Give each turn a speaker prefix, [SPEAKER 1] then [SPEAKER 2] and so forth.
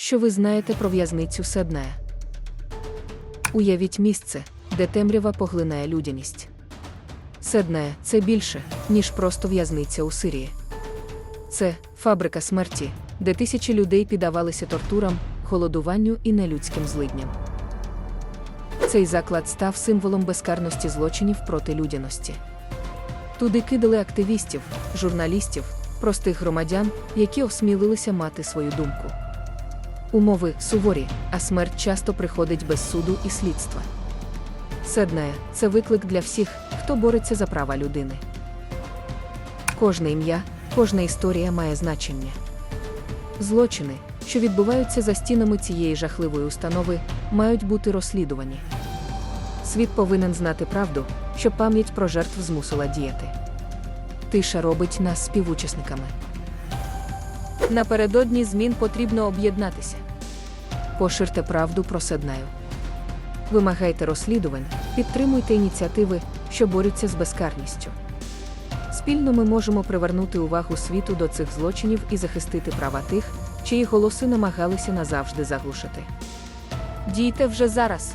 [SPEAKER 1] що ви знаєте про в'язницю Седнея. Уявіть місце, де темрява поглинає людяність. Седнея це більше, ніж просто в'язниця у Сирії. Це фабрика смерті, де тисячі людей піддавалися тортурам, голодуванню і нелюдським злидням. Цей заклад став символом безкарності злочинів проти людяності. Туди кидали активістів, журналістів, простих громадян, які осмілилися мати свою думку. Умови суворі, а смерть часто приходить без суду і слідства. Седнає це виклик для всіх, хто бореться за права людини. Кожне ім'я, кожна історія має значення. Злочини, що відбуваються за стінами цієї жахливої установи, мають бути розслідувані. Світ повинен знати правду, щоб пам'ять про жертв змусила діяти. Тиша робить нас співучасниками. Напередодні змін потрібно об'єднатися. Поширте правду про седнею. Вимагайте розслідувань, підтримуйте ініціативи, що борються з безкарністю. Спільно ми можемо привернути увагу світу до цих злочинів і захистити права тих, чиї голоси намагалися назавжди заглушити. Дійте вже зараз.